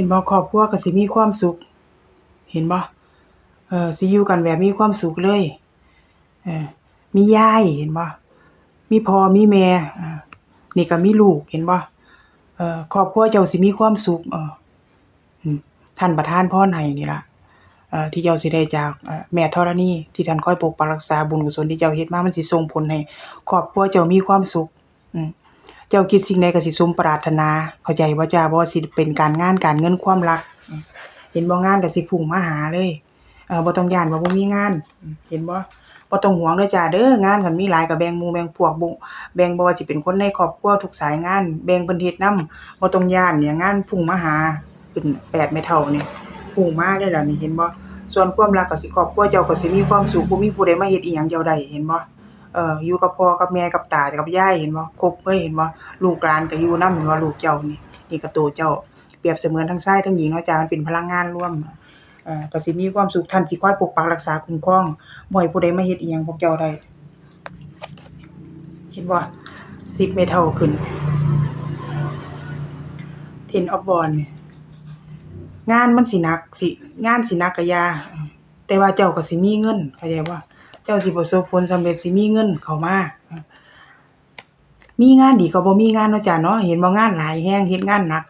ห็นบ่ครอบครัวก็สิมีความสุข เห็นบ่เออสิอยู่กันแบบมีความสุขเลยเออมียายเห็นบ่มีพ่อมีแม่อ่านี่ก็มีลูกเห็นบ่เออครอบครัวเจ้าสิมีความสุข เอออืมท่านประทานพรให้นี่ล่ะเอ่อที่เจ้าสิได้จากแม่ธรณีที่ท่านคอยปกปักรักษาบุญกุศลที่เจ้าเฮ็ดมามันสิส่งผลให้ครอบครัวเจ้ามีความสุข อืม เจ้าคิดสิ่งใดก็สิสมปรารถนา เข้าใจบ่จ้าบ่ว่าสิเป็นการงานการเงินความรัก เห็นบ่งานก็สิพุ่งมาหาเลยเออบ่ต้องยานว่าบ่มีงาน เห็นบ่บ่ต้องห่วงเด้อจ้าเด้องานคันมีหลายก็แบ่งหมู่แบ่งพวกบ่แบ่งบ่ว่าสิเป็นคนในครอบครัวทุกสายงาน แบ่งเพิ่นเฮ็ดนำบ่ต้องยานเนี่ยงานพุ่งมาหาเป็นแปดไม่เท่านี่พุ่งมาเลยล่ะนี่เห็นบ่ส่วนความรักก็สิครอบครัวเจ้าก็สิมีความสุขบ่มีผู้ใดมาเฮ็ดอิหยังเจ้าได้เห็นบ่ เอ่ออยู่กับพ่อกับแม่กับตากับยายเห็นบ่ครบเลยเห็นบ่ลูกหลานก็อยู่นำเห็นบ่ลูกเจ้านี่นี่ก็ตัวเจ้าเปรียบเสมือนทั้งชายทั้งหญิงเนาะจ้ะมันเป็นพลังงานร่วมเอ่อก็สิมีความสุขท่านสิคอยปกปักรักษาคุ้มครองบ่ให้ผู้ใดมาเฮ็ดอิหยังพวกเจ้าได้เห็นบ่10เมตรเท่าขึ้นเทนออฟบอลนี่งานมันสินักสิงานสินักก็อย่าแต่ว่าเจ้าก็สิมีเงินเข้าใจบ่า เจ้าสิประสบผลสำเร็จสิมีเงินเข้ามา มีงานดีกว่าบ่มีงานเนาะจ้ะเนาะ เห็นบ่งานหลายแรงเฮ็ดงานหนัก